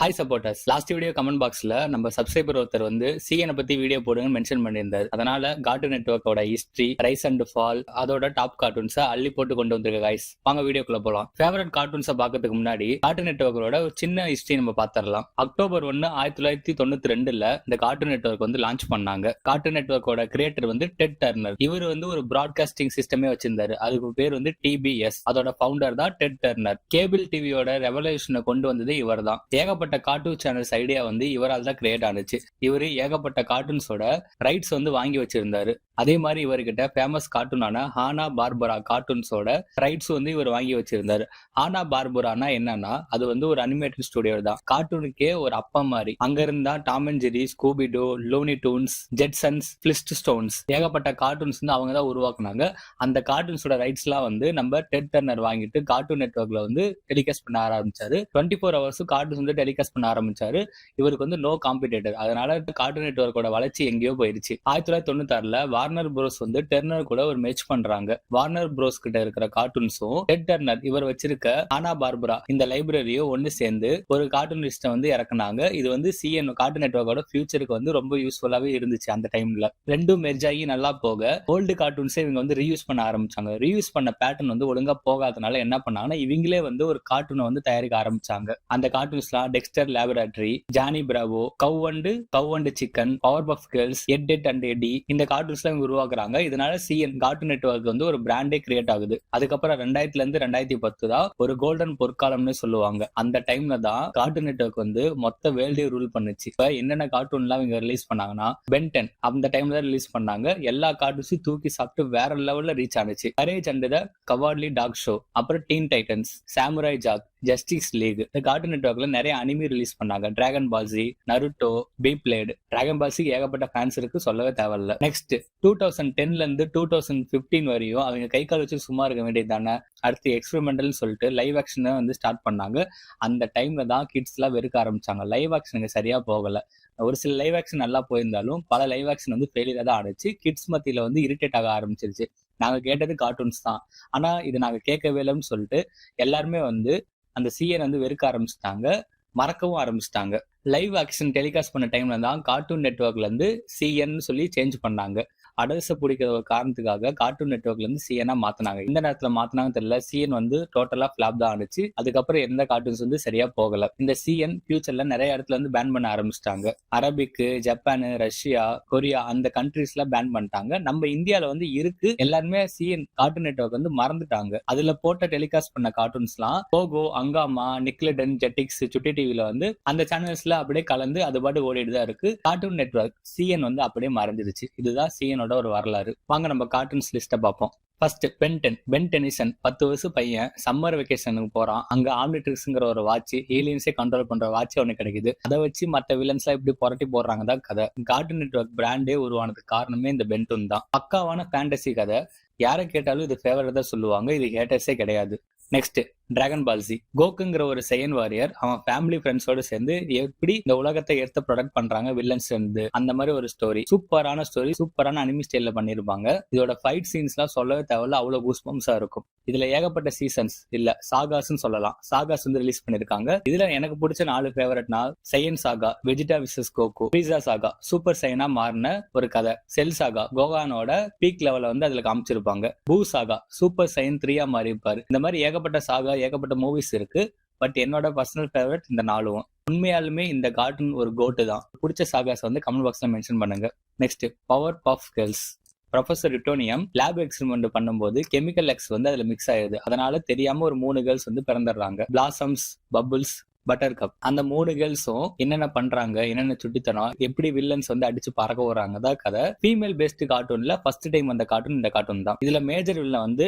Hi supporters last video comment பாக்ஸ்ல நம்ம subscriber ஒருத்தர் வந்து சிஎனை பத்தி வீடியோ போடுங்கன்னு மென்ஷன் பண்ணியிருந்தார். அதனால கார்ட்டூன் நெட்ஒர்க்கோட ஹிஸ்டரி ரைஸ் அண்ட் ஃபால் அதோட டாப் கார்ட்டூன்ஸை அள்ளி போட்டு கொண்டு வந்திருக்க கைஸ் வாங்க வீடியோக்குள்ள போலாம். ஃபேவரட் கார்ட்டூன்ஸை பார்க்கறதுக்கு முன்னாடி கார்ட்டூன் நெட்ஒர்க்கோட ஒரு சின்ன ஹிஸ்டரி நம்ம பார்த்துடலாம் அக்டோபர் ஒன்னு ஆயிரத்தி தொள்ளாயிரத்தி தொண்ணூத்தி ரெண்டுல இந்த கார்ட்டூன் நெட்ஒர்க் வந்து லான்ச் பண்ணாங்க. கார்ட்டூன் நெட்ஒர்க்கோட கிரியேட்டர் வந்து டெட் டர்னர் இவர் வந்து ஒரு ப்ராட்காஸ்டிங் சிஸ்டமே வச்சிருந்தாரு. அதுக்கு பேர் வந்து டிபிஎஸ் அதோட ஃபவுண்டர் தான் டெட் டர்னர் கேபிள் டிவியோட ரெவல்யூஷனை கொண்டு வந்தது இவர் தான் ஏகப்பட்ட கார்ட்டூன் சேனல்ஸ் ஐடியா வந்து இவரால் தான் கிரியேட் ஆனுச்சு. இவர் ஏகப்பட்ட கார்ட்டூன்ஸோட ரைட்ஸ் வந்து வாங்கி வச்சிருந்தாரு. அதே மாதிரி இவர்கிட்ட ஃபேமஸ் கார்ட்டூனான ஹானா பார்பரா கார்ட்டூன்ஸோட ரைட்ஸ் வந்து இவர் வாங்கி வச்சிருந்தாரு. ஹானா பார்பரானா என்னன்னா அது வந்து ஒரு அனிமேட்டட் ஸ்டுடியோ தான். கார்ட்டூனுக்கே ஒரு அப்பா மாதிரி. அங்க இருந்தா Tom and Jerry Scooby Doo Looney Tunes Jetsons Flintstones ஏகப்பட்ட கார்ட்டூன்ஸ் வந்து அவங்க தான் உருவாக்குனாங்க. அந்த கார்ட்டூன்ஸோட ரைட்ஸ்லாம் வந்து நம்ம டெட் டர்னர் வாங்கிட்டு கார்ட்டூன் நெட்ஒர்க்ல வந்து டெலிகாஸ்ட் பண்ண ஆரம்பிச்சாரு. டுவெண்ட்டி ஃபோர் ஹவர்ஸ் கார்ட்டூன்ஸ் வந்து டெலிகாஸ்ட் பண்ண ஆரம்பிச்சாரு. இவருக்கு வந்து நோ காம்படிட்டர் அதனால கார்ட்டூன் நெட்ஒர்க்கோட வளர்ச்சி எங்கேயோ போயிருச்சு. ஆயிரத்தி தொள்ளாயிரத்தி தொண்ணூத்தாறுல வார்னர் ப்ரோஸ் வந்து டெர்னர் கூட ஒரு மேட்ச் பண்றாங்க. வார்னர் ப்ரோஸ் கிட்ட இருக்கிற கார்ட்டூன்ஸும் டெட் டெர்னர் இவர் வச்சிருக்க ஆனா பார்பரா இந்த லைப்ரரியும் ஒன்னு சேர்ந்து ஒரு கார்ட்டூன் லிஸ்ட்டை வந்து இறக்குனாங்க. இது வந்து சிஎன் கார்ட்டூன் நெட்ஒர்க்கோட ஃபியூச்சருக்கு வந்து ரொம்ப யூஸ்ஃபுல்லாவே இருந்துச்சு அந்த டைம்ல ரெண்டும் மெர்ஜ் ஆகி நல்லா போக ஓல்டு கார்ட்டூன்ஸே இவங்க வந்து ரீயூஸ் பண்ண ஆரம்பிச்சாங்க. ரீயூஸ் பண்ண பேட்டர்ன் வந்து ஒழுங்கா போகாதனால என்ன பண்ணாங்கன்னா இவங்களே வந்து ஒரு கார்ட்டூனை வந்து தயாரிக்க ஆரம்பிச்சாங்க. அந்த கார்ட்டூன்ஸ்லாம் Dexter laboratory Johnny Bravo cow and cow and chicken Powerpuff girls Ed Ed and Eddy இந்த கார்ட்டூன்ஸ்லாம் இவங்க உருவாக்குறாங்க. இதனால சிஎன் கார்ட்டூன் நெட்ஒர்க் வந்து ஒரு பிராண்டே கிரியேட் ஆகுது. அதுக்கப்புறம் ரெண்டாயிரத்துல இருந்து ரெண்டாயிரத்தி பத்து தான் ஒரு கோல்டன் பொற்காலம்னு சொல்லுவாங்க. அந்த டைம்ல தான் கார்ட்டூன் நெட்ஒர்க் வந்து மொத்த வேர்ல்டே ரூல் பண்ணுச்சு. இப்ப என்னென்ன கார்ட்டூன்லாம் இவங்க ரிலீஸ் பண்ணாங்கன்னா பென்டென் அந்த டைம்ல தான் ரிலீஸ் பண்ணாங்க. எல்லா கார்ட்டூன்ஸையும் தூக்கி சாப்பிட்டு வேற லெவல்ல reach ஆனுச்சு. Courage and the Cowardly Dog show அப்புறம் Teen Titans Samurai Jack Justice League இந்த கார்ட்டூன் நெட்ஒர்க்ல நிறைய அனிமி ரிலீஸ் பண்ணாங்க. Dragon Ball Z Naruto Beyblade Dragon Ball Z ஏகப்பட்ட ஃபேன்ஸ் இருக்கு சொல்லவே தேவையில்ல. நெக்ஸ்ட் டூ தௌசண்ட் டென்ல இருந்து டூ தௌசண்ட் பிப்டீன் வரையும் அவங்க கை கால் வச்சு சும்மா இருக்க வேண்டியது தானே அடுத்து எக்ஸ்பெரிமெண்டல்னு சொல்லிட்டு லைவ் ஆக்ஷனை வந்து ஸ்டார்ட் பண்ணாங்க. அந்த டைம்ல தான் கிட்ஸ் எல்லாம் வெறுக்க ஆரம்பிச்சாங்க. லைவ் ஆக்ஷனுக்கு சரியா போகல. ஒரு சில லைவ் ஆக்ஷன் நல்லா போயிருந்தாலும் பல லைவ் ஆக்ஷன் வந்து ஃபெயிலியர் தான் ஆடிச்சு. கிட்ஸ் மத்தியில வந்து இரிட்டேட் ஆக ஆரம்பிச்சிருச்சு. நாங்க கேட்டது கார்ட்டூன்ஸ் தான். ஆனா இது நாங்க கேட்கவே இல்லைன்னு சொல்லிட்டு எல்லாருமே வந்து அந்த சிஎன் வந்து வெறுக்க ஆரம்பிச்சிட்டாங்க மறக்கவும் ஆரம்பிச்சிட்டாங்க. லைவ் ஆக்ஷன் டெலிகாஸ்ட் பண்ண டைம்ல தான் கார்ட்டூன் நெட்ஒர்க்ல இருந்து சிஎன்னு சொல்லி சேஞ்ச் பண்ணாங்க. அடல்ஸை பிடிக்கிற ஒரு காரணத்துக்காக கார்ட்டூன் நெட்ஒர்க்ல இருந்து சிஎனா மாத்தினாங்க. இந்த நேரத்துல மாத்தினாங்க தெரியல. சிஎன் வந்து டோட்டலா பிளாப் தான் ஆனிச்சு. அதுக்கப்புறம் எந்த கார்ட்டூன்ஸ் வந்து சரியா போகல. இந்த சிஎன் ஃபியூச்சர்ல நிறைய இடத்துல வந்து பேன் பண்ண ஆரம்பிச்சிட்டாங்க. அரபிக்கு ஜப்பானு ரஷ்யா கொரியா அந்த கண்ட்ரீஸ்ல பேன் பண்ணிட்டாங்க. நம்ம இந்தியாவில வந்து இருக்கு. எல்லாருமே சிஎன் கார்ட்டூன் நெட்ஒர்க் வந்து மறந்துட்டாங்க. அதுல போட்ட டெலிகாஸ்ட் பண்ண கார்ட்டூன்ஸ்லாம் போகோ அங்காமா நிக்லடன் ஜெட்டிக்ஸ் சுட்டி டிவில வந்து அந்த சேனல்ஸ்ல அப்படியே கலந்து அது பாட்டு ஓடிட்டு தான் இருக்கு. கார்ட்டூன் நெட்ஒர்க் சிஎன் வந்து அப்படியே மறந்துடுச்சு இதுதான் சிஎனோட ஒரு வரலாறு. வாங்க நம்ம கார்ட்டூன்ஸ் லிஸ்ட்டை பார்ப்போம். ஃபர்ஸ்ட் பென்டென் பென் டெனிசன் பத்து வயசு பையன். சம்மர் வெக்கேஷனுக்கு போறான். அங்க ஆம்னிட்ரிக்ஸ்ங்கிற ஒரு வாட்ச் ஏலியன்ஸே கண்ட்ரோல் பண்ற வாட்ச் ஒன்னு கிடைக்குது. அதை வச்சு மற்ற வில்லன்ஸ்லாம் இப்படி புரட்டி போடுறாங்க தான் கதை. கார்ட்டூன் நெட்ஒர்க் பிராண்டே உருவானதுக்கு காரணமே இந்த பென்டூன் தான். பக்காவான ஃபேண்டசி கதை. யாரை கேட்டாலும் இது ஃபேவரட் தான் சொல்லுவாங்க. இது ஹேட்டர்ஸே கிடையாது. நெக்ஸ்ட் டிராகன் பால்சி கோக்குங்கிற ஒரு செயன் வாரியர் அவன் ஃபேமிலி ஃப்ரெண்ட்ஸோட சேர்ந்து எப்படி இந்த உலகத்தை எடுத்து ப்ரொடக்ட் பண்றாங்க வில்லன்ஸ் இருந்து அந்த மாதிரி ஒரு ஸ்டோரி சூப்பரான ஸ்டோரி சூப்பரான அனிமி ஸ்டைல்ல பண்ணிருப்பாங்க. இதோட ஃபைட் சீன்ஸ்லாம் சொல்லவே தேவையில்ல அவ்வளோ கூஸ்பம்ஸா இருக்கும். இதுல ஏகப்பட்ட சீசன்ஸ் இல்ல சாகாஸ்ன்னு சொல்லலாம். சாகாஸ் வந்து ரிலீஸ் பண்ணிருக்காங்க. இதுல எனக்கு பிடிச்ச நாலு ஃபேவரட்னா செயன் சாகா வெஜிடா விசஸ் கோகோ பீஸா சாகா சூப்பர் சைனா மாறின ஒரு கதை. செல் சாகா கோகானோட பீக் லெவல வந்து அதுல காமிச்சிருப்பாங்க. பூ சாகா சூப்பர் சைன் த்ரீயா மாறி இருப்பாரு இந்த மாதிரி ஏகப்பட்ட சாகா ஏகப்பட்ட மூவிஸ் இருக்கு. பட் என்னோட பர்சனல் ஃபேவரட் இந்த நாலும் உண்மையாலுமே இந்த கார்ட்டூன் ஒரு கோட்டு தான். பிடிச்ச சாகாஸ் வந்து கமெண்ட் பாக்ஸ்ல மென்ஷன் பண்ணுங்க. Next Power Puff Girls professor ரிட்டோனியம் lab experiment பண்ணும்போது கெமிக்கல் எக்ஸ் வந்து அதுல மிக்ஸ் ஆயிடுது அதனால தெரியாம ஒரு மூணு கேர்ள்ஸ் வந்து பிறந்துடுறாங்க. பிளாசம்ஸ் பபுள்ஸ் பட்டர் கப் அந்த மூணு கேர்ள்ஸும் என்னென்ன பண்றாங்க என்னென்ன சுட்டித்தனம் எப்படி வில்லன்ஸ் வந்து அடிச்சு பறக்க வராங்க தான் கதை. ஃபீமேல் பேஸ்ட் கார்ட்டூன்ல ஃபர்ஸ்ட் டைம் அந்த கார்ட்டூன் இந்த கார்ட்டூன் தான். இதுல மேஜர் வில்லன் வந்து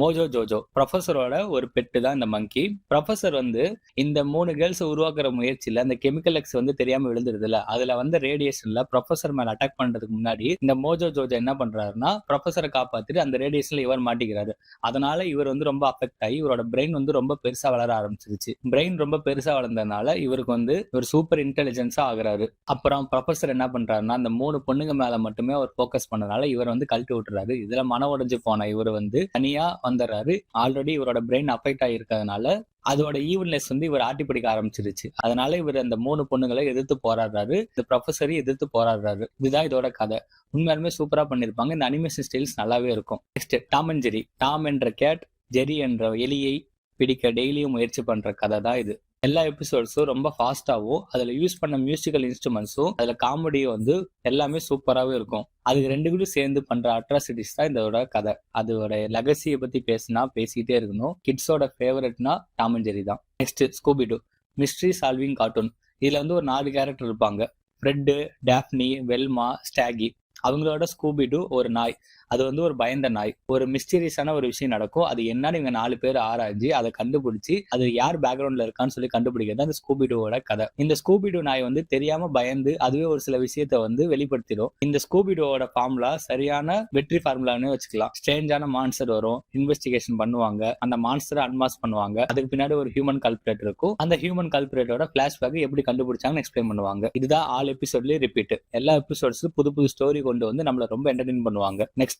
மோஜோ ஜோஜோ. ப்ரொஃபஸரோட ஒரு பெட்டு தான் இந்த மங்கி ப்ரொஃபசர் வந்து இந்த மூணு கேர்ள்ஸ் உருவாக்குற முயற்சியில அந்த கெமிக்கல் எக்ஸ் வந்து தெரியாம விழுந்துருதுல. அதுல வந்து ரேடியேஷன்ல ப்ரொஃபசர் மேல அட்டாக் பண்றதுக்கு முன்னாடி இந்த மோஜோ ஜோஜோ என்ன பண்றாருன்னா ப்ரொஃபசரை காப்பாத்திட்டு அந்த ரேடியேஷன்ல இவர் மாட்டிக்கிறாரு. அதனால இவர் வந்து ரொம்ப அஃபெக்ட் ஆகி இவரோட பிரெயின் வந்து ரொம்ப பெருசா வளர ஆரம்பிச்சிருச்சு. பிரெயின் ரொம்ப பெருசா வளர்ந்ததுனால இவருக்கு வந்து ஒரு சூப்பர் இன்டெலிஜென்ஸா ஆகுறாரு. அப்புறம் ப்ரொஃபசர் என்ன பண்றாருன்னா அந்த மூணு பொண்ணுங்க மேல மட்டுமே அவர் ஃபோக்கஸ் பண்ணனால இவர் வந்து கழட்டி விட்டுறாரு. இதுல மன உடைஞ்சு போன இவர் வந்து தனியா வந்துடுறாரு ஆல்ரெடி இவரோட பிரெயின் அஃபெக்ட் ஆகிருக்கிறதுனால அதோட ஈவன்லெஸ் வந்து இவர் ஆட்டி பிடிக்க ஆரம்பிச்சிருச்சு. அதனால இவர் அந்த மூணு பொண்ணுங்களை எதிர்த்து போராடுறாரு. இந்த ப்ரொஃபஸரையும் எதிர்த்து போராடுறாரு. இதுதான் இதோட கதை. உண்மையாலுமே சூப்பரா பண்ணிருப்பாங்க இந்த அனிமேஷன் ஸ்டைல்ஸ் நல்லாவே இருக்கும். Next Tom and Jerry Tom என்ற கேட் ஜெரி என்ற எலியை பிடிக்க டெய்லியும் முயற்சி பண்ற கதை தான் இது. எல்லா எபிசோட்ஸும் ரொம்ப ஃபாஸ்டாகவும் அதில் யூஸ் பண்ண மியூசிக்கல் இன்ஸ்ட்ருமெண்ட்ஸும் அதில் காமெடியும் வந்து எல்லாமே சூப்பராகவே இருக்கும். அதுக்கு ரெண்டு பேரும் சேர்ந்து பண்ற அட்ராசிட்டிஸ் தான் இதோட கதை. அதோட லெகசியை பத்தி பேசினா பேசிக்கிட்டே இருக்கணும். கிட்ஸோட ஃபேவரட்னா டாம் தான். Next Scooby Doo mystery solving cartoon இதுல வந்து ஒரு நாலு கேரக்டர் இருப்பாங்க. ஃப்ரெட்டு டேஃப்னி வெல்மா ஸ்டாகி அவங்களோட ஸ்கூபிடு ஒரு நாய். அது வந்து ஒரு பயந்த நாய். ஒரு மிஸ்டீரியஸான ஒரு விஷயம் நடக்கும். அது என்னன்னு இவங்க நாலு பேர் ஆராய்ஞ்சு அதை கண்டுபிடிச்சி அது யார் பேக்ரவுண்ட்ல இருக்கான்னு சொல்லி கண்டுபிடிக்கிறது அந்த ஸ்கூபிடுவோட கதை. இந்த ஸ்கூபிடு நாய் வந்து தெரியாம பயந்து அதுவே ஒரு சில விஷயத்த வந்து வெளிப்படுத்திடும். இந்த ஸ்கூபிடுவோட ஃபார்முலா சரியான வெற்றி ஃபார்முலான்னு வச்சுக்கலாம். ஸ்ட்ரேஞ்சான மான்ஸ்டர் வரும் இன்வெஸ்டிகேஷன் பண்ணுவாங்க. அந்த மான்ஸ்டரை அன்மாஸ் பண்ணுவாங்க. அதுக்கு பின்னாடி ஒரு ஹியூமன் கல்பரேட் இருக்கும். அந்த ஹியூமன் கல்பரேட்டோட பிளாஷ்பேக் எப்படி கண்டுபிடிச்சாங்கன்னு எக்ஸ்பிளைன் பண்ணுவாங்க. இதுதான் ஆல் எபிசோட்லயே ரிப்பீட் எல்லா எபிசோட்ஸும் புது புது ஸ்டோரி கொண்டு வந்து நம்மள ரொம்ப என்டர்டைன் பண்ணுவாங்க. நெக்ஸ்ட்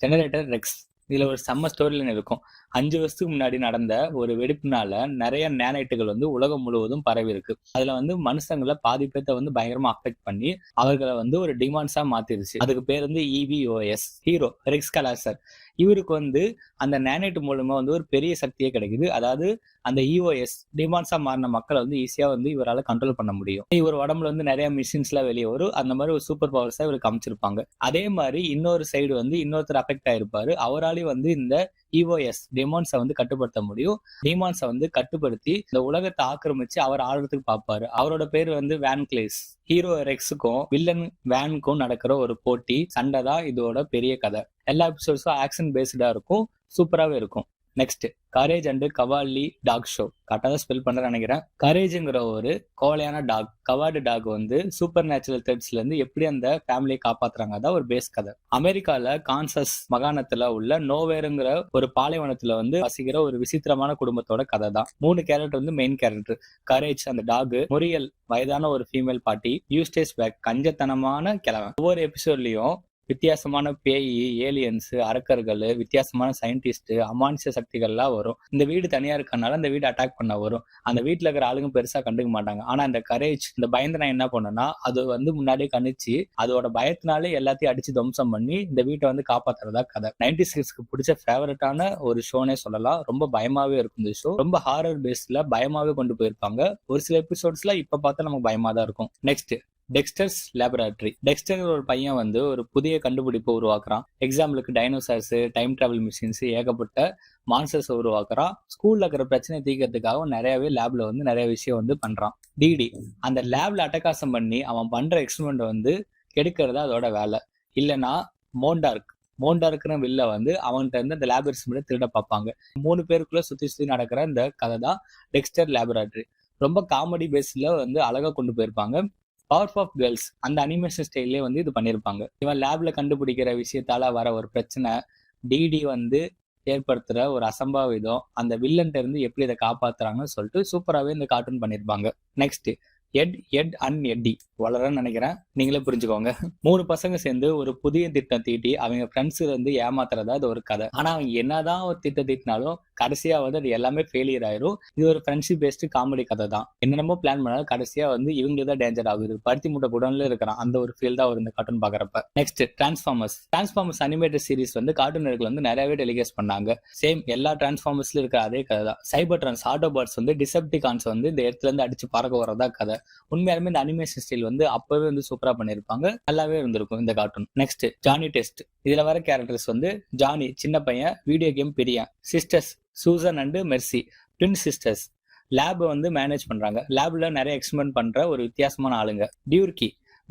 ஜெனரேட்டர் ரெக்ஸ் இதுல ஒரு செம்ம ஸ்டோரி இருக்கும். அஞ்சு வருஷத்துக்கு முன்னாடி நடந்த ஒரு வெடிப்புனால நிறைய நேனைட்டுகள் வந்து உலகம் முழுவதும் பரவி இருக்கு. அதுல வந்து மனுஷங்களை பாதி பேர்த்த வந்து பயங்கரமா அஃபெக்ட் பண்ணி அவர்களை வந்து ஒரு டிமாண்ட்ஸா மாத்திருச்சு. அதுக்கு பேர் வந்து E இவிஓஎஸ் ஹீரோ ரிக்ஸ் கலாசர் இவருக்கு வந்து அந்த நேனைட் மூலமா வந்து ஒரு பெரிய சக்தியே கிடைக்குது. அதாவது அந்த இஓஎஸ் டிமாண்ட்ஸா மாறின மக்களை வந்து ஈஸியா வந்து இவரால் கண்ட்ரோல் பண்ண முடியும். இவர் உடம்புல வந்து நிறைய மிஷின்ஸ் எல்லாம் வெளியே வரும். அந்த மாதிரி ஒரு சூப்பர் பவர்ஸா இவருக்கு அமைச்சிருப்பாங்க அதே மாதிரி இன்னொரு சைடு வந்து இன்னொருத்தர் அஃபெக்ட் ஆயிருப்பாரு. அவராலேயும் வந்து இந்த இஓஎஸ் டிமான்ஸை வந்து கட்டுப்படுத்த முடியும். டிமான்ஸை வந்து கட்டுப்படுத்தி இந்த உலகத்தை ஆக்கிரமிச்சு அவர் ஆடுறதுக்கு பார்ப்பாரு. அவரோட பேர் வந்து வேன் கிளேஸ் ஹீரோ ரெக்ஸுக்கும் வில்லன் வேனுக்கும் நடக்கிற ஒரு போட்டி சண்டை தான் இதோட பெரிய கதை. எல்லா எபிசோட்ஸும் ஆக்ஷன் பேஸ்டாக இருக்கும். சூப்பராகவே இருக்கும். Next Courage and cowardly dog show கரெக்டாக தான் ஸ்பெல் பண்ணுறேன் நினைக்கிறேன். கரேஜுங்கிற ஒரு கோலையான டாக் கவார்டு டாக் வந்து சூப்பர் நேச்சுரல் த்ரெட்ஸ்ல இருந்து எப்படி அந்த ஃபேமிலியை காப்பாத்துறாங்க? அதான் ஒரு பேஸ் கதை. அமெரிக்கால கான்சஸ் மாகாணத்துல உள்ள நோவேருங்கிற ஒரு பாலைவனத்துல வந்து வசிக்கிற ஒரு விசித்திரமான குடும்பத்தோட கதை தான். மூணு கேரக்டர் வந்து மெயின் கேரக்டர் கரேஜ் அந்த டாக் முரியல் வயதான ஒரு ஃபீமேல் பாட்டி யூஸ்டேஸ் பேக் கஞ்சத்தனமான கிழவன். ஒவ்வொரு எபிசோட்லயும் வித்தியாசமான பேய் ஏலியன்ஸு அரக்கர்கள் வித்தியாசமான சயின்டிஸ்ட்டு அமானுஷ சக்திகள்லாம் வரும். இந்த வீடு தனியாக இருக்கறனால அந்த வீடு அட்டாக் பண்ண வரும். அந்த வீட்டில் இருக்கிற ஆளுங்க பெருசாக கண்டுக்க மாட்டாங்க. ஆனால் இந்த கரேஜ் இந்த பயந்து நான் என்ன பண்ணேன்னா அது வந்து முன்னாடியே கணிச்சு அதோட பயத்தினாலே எல்லாத்தையும் அடிச்சு துவம்சம் பண்ணி இந்த வீட்டை வந்து காப்பாத்துறதா கதை. நைன்டி சிக்ஸ்க்கு பிடிச்ச ஃபேவரட்டான ஒரு ஷோனே சொல்லலாம். ரொம்ப பயமாவே இருக்கும் இந்த ஷோ ரொம்ப ஹாரர் பேஸ்ல பயமாவே கொண்டு போயிருப்பாங்க. ஒரு சில எபிசோட்ஸ்ல இப்ப பார்த்தா நமக்கு பயமா தான் இருக்கும். நெக்ஸ்ட் டெக்ஸ்டர்ஸ் லேபரேட்டரி டெக்ஸ்டர் ஒரு பையன் வந்து ஒரு புதிய கண்டுபிடிப்பை உருவாக்குறான். எக்ஸாம்பிளுக்கு டைனோசார்ஸ் டைம் டிராவல் மிஷின்ஸ் ஏகப்பட்ட மான்சர்ஸ் உருவாக்குறான். ஸ்கூல்ல இருக்கிற பிரச்சனை தீர்க்கறதுக்காக நிறையவே லேப்ல வந்து நிறைய விஷயம் வந்து பண்றான். டிடி அந்த லேப்ல அட்டகாசம் பண்ணி அவன் பண்ற எக்ஸ்பெரிமெண்ட் வந்து கெடுக்கிறது அதோட வேலை. இல்லைன்னா மோண்டார்க் மோண்டார்க்குன்னு வில்ல வந்து அவன்கிட்ட இருந்து அந்த லேப் எக்ஸ்பெரிமெண்ட் திருட பார்ப்பாங்க. மூணு பேருக்குள்ள சுத்தி சுத்தி நடக்கிற இந்த கதை தான் டெக்ஸ்டர் லேபரேட்டரி ரொம்ப காமெடி பேஸ்ல வந்து அழகா கொண்டு போயிருப்பாங்க. பவர் ஆஃப் கேர்ள்ஸ் அந்த அனிமேஷன் ஸ்டைல்லே வந்து இது பண்ணியிருப்பாங்க இவன் லேப்ல கண்டுபிடிக்கிற விஷயத்தால வர ஒரு பிரச்சனை டிடி வந்து ஏற்படுத்துற ஒரு அசம்பாவிதம் அந்த வில்லன்ட்ட இருந்து எப்படி இதை காப்பாத்துறாங்கன்னு சொல்லிட்டு சூப்பராகவே இந்த கார்ட்டூன் பண்ணியிருப்பாங்க நெக்ஸ்ட் எட் எட் அன் எட்டி. வளரன்னு நினைக்கிறேன். நீங்களே புரிஞ்சுக்கோங்க. மூணு பசங்க சேர்ந்து ஒரு புதிய திட்டம் தீட்டி அவங்க ஃப்ரெண்ட்ஸ் வந்து ஏமாத்துறதா இது ஒரு கதை. ஆனா அவங்க என்னதான் ஒரு திட்டம் தீட்டினாலும் கடைசியா வந்து அது எல்லாமே ஃபெயிலியர் ஆயிரும். இது ஒரு ஃப்ரெண்ட்ஷிப் பேஸ்டு காமெடி கதை தான். என்னென்னமோ பிளான் பண்ணாலும் கடைசியா வந்து இவங்களுக்கு தான் டேஞ்சர் ஆகுது. பருத்தி மூட்டை குடன்ல இருக்கிறான். அந்த ஒரு ஃபீல் தான் ஒரு இந்த கார்ட்டூன் பாக்குறப்ப next Transformers Transformers animated series வந்து கார்ட்டூன் வந்து நிறையவே டெலிகேஸ் பண்ணாங்க. சேம் எல்லா டிரான்ஸ்ஃபார்மர்ஸ்ல இருக்கிற அதே கதை தான். சைபர் ட்ரான்ஸ் ஆட்டோபாட்ஸ் வந்து டிசெப்டிகான்ஸ் வந்து இந்த இடத்துல இருந்து அடிச்சு பறக்க வரதா கதை. உண்மையாலுமே இந்த அனிமேஷன் ஸ்டைல் வந்து அப்பவே வந்து சூப்பரா பண்ணிருப்பாங்க நல்லாவே இருந்திருக்கும் இந்த கார்ட்டூன் நெக்ஸ்ட் ஜானி டெஸ்ட் இதுல வர கேரக்டர்ஸ் வந்து ஜானி சின்ன பையன் video game Periyan sisters Susan and Mercy twin sisters lab வந்து மேனேஜ் பண்றாங்க. லேப்ல நிறைய எக்ஸ்பெரிமெண்ட் பண்ற ஒரு வித்தியாசமான ஆளுங்க. டியூர்கி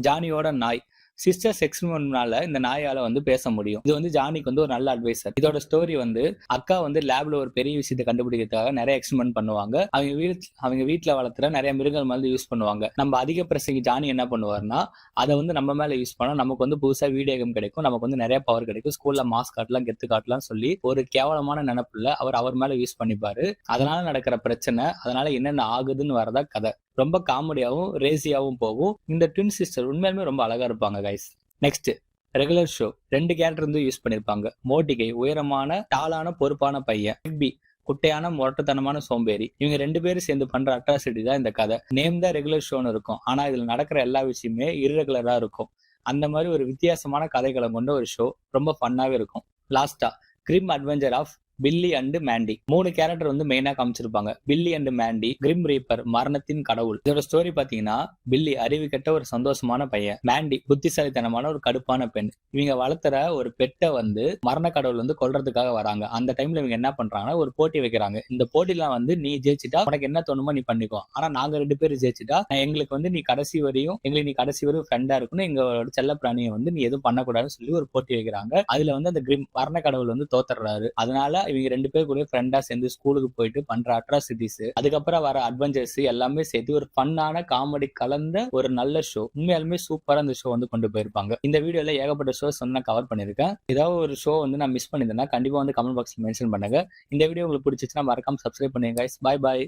ஜானியோட நாய். சிஸ்டர்ஸ் எக்ஸ்பெரிமெண்ட்னால இந்த நாயால வந்து பேச முடியும். இது வந்து ஜானிக்கு வந்து ஒரு நல்ல அட்வைசர் இதோட ஸ்டோரி வந்து அக்கா வந்து லேப்ல ஒரு பெரிய விஷயத்தை கண்டுபிடிக்கிறதுக்காக நிறைய எக்ஸ்பிரிமெண்ட் பண்ணுவாங்க. அவங்க வீட்டு அவங்க வீட்டுல வளர்த்துற நிறைய மிருகங்கள் வந்து யூஸ் பண்ணுவாங்க. நம்ம அதிக பிரசங்கி ஜானி என்ன பண்ணுவார்னா அதை வந்து நம்ம மேல யூஸ் பண்ணா நமக்கு வந்து புதுசா வீடியோ கேம் கிடைக்கும். நமக்கு வந்து நிறைய பவர் கிடைக்கும். ஸ்கூல்ல மாஸ் காட்டலாம் கெத்து காட்டலாம் சொல்லி ஒரு கேவலமான நினப்புல அவர் அவர் மேல யூஸ் பண்ணிப்பாரு. அதனால நடக்கிற பிரச்சனை அதனால என்னென்ன ஆகுதுன்னு வரதா கதை. ரொம்ப காமெடியாவும் ரேசியாவும் போகும். இந்த ட்வின் சிஸ்டர் உண்மையாலுமே ரொம்ப அழகா இருப்பாங்க கைஸ் நெக்ஸ்ட் ரெகுலர் ஷோ ரெண்டு கேரக்டர் வந்து யூஸ் பண்ணியிருப்பாங்க மோட்டிகை உயரமான டாலான பொறுப்பான பையன். பிக்பி குட்டையான முரட்டுத்தனமான சோம்பேறி. இவங்க ரெண்டு பேரும் சேர்ந்து பண்ற அட்ராசிட்டி தான் இந்த கதை. நேம் தான் ரெகுலர் ஷோன்னு இருக்கும். ஆனா இதுல நடக்கிற எல்லா விஷயமே இரகுலரா இருக்கும். அந்த மாதிரி ஒரு வித்தியாசமான கதைகளை கொண்ட ஒரு ஷோ ரொம்ப ஃபன்னாவே இருக்கும். லாஸ்டா Grim adventure of Billy and Mandy மூணு கேரக்டர் வந்து மெயினா காமிச்சிருப்பாங்க. Billy and Mandy Grim Reaper மரணத்தின் கடவுள். இதோட ஸ்டோரி பாத்தீங்கன்னா பில்லி அறிவு கெட்ட ஒரு சந்தோஷமான பையன். மேண்டி புத்திசாலித்தனமான ஒரு கடுப்பான பெண். இவங்க வளர்த்துற ஒரு பெட்டை வந்து மரண கடவுள் வந்து கொல்றதுக்காக வராங்க. அந்த டைம்ல இவங்க என்ன பண்றாங்கன்னா ஒரு போட்டி வைக்கிறாங்க. இந்த போட்டிலாம் வந்து நீ ஜெயிச்சிட்டா உனக்கு என்ன தோணுமோ நீ பண்ணிக்கோ. ஆனா நாங்க ரெண்டு பேரும் ஜெயிச்சிட்டா எங்களுக்கு வந்து நீ கடைசி வரையும் எங்களுக்கு நீ கடைசி வரையும் ஃப்ரெண்டா இருக்கணும். எங்களோட செல்ல பிராணியை வந்து நீ எதுவும் பண்ணக்கூடாதுன்னு சொல்லி ஒரு போட்டி வைக்கிறாங்க. அதுல வந்து அந்த கிரிம் மரண கடவுள் வந்து தோத்துறாரு அதனால இவங்க ரெண்டு பேர் கூட ஃப்ரெண்டா சேர்ந்து ஸ்கூலுக்கு போயிட்டு பண்ற அட்ராசிட்டிஸ் அதுக்கப்புறம் வர அட்வென்ச்சர்ஸ் எல்லாமே சேர்த்து ஒரு ஃபன்னான காமெடி கலந்த ஒரு நல்ல ஷோ உண்மையாலுமே சூப்பரா அந்த ஷோ வந்து கொண்டு போயிருப்பாங்க. இந்த வீடியோல ஏகப்பட்ட ஷோஸ் வந்து நான் கவர் பண்ணிருக்கேன் ஏதாவது ஒரு ஷோ வந்து நான் மிஸ் பண்ணியிருந்தேன்னா கண்டிப்பா வந்து கமெண்ட் பாக்ஸ்ல மென்ஷன் பண்ணுங்க. இந்த வீடியோ உங்களுக்கு பிடிச்சிச்சுன்னா மறக்காம சப்ஸ்கிரைப் பண்ணுங்க பாய் பாய்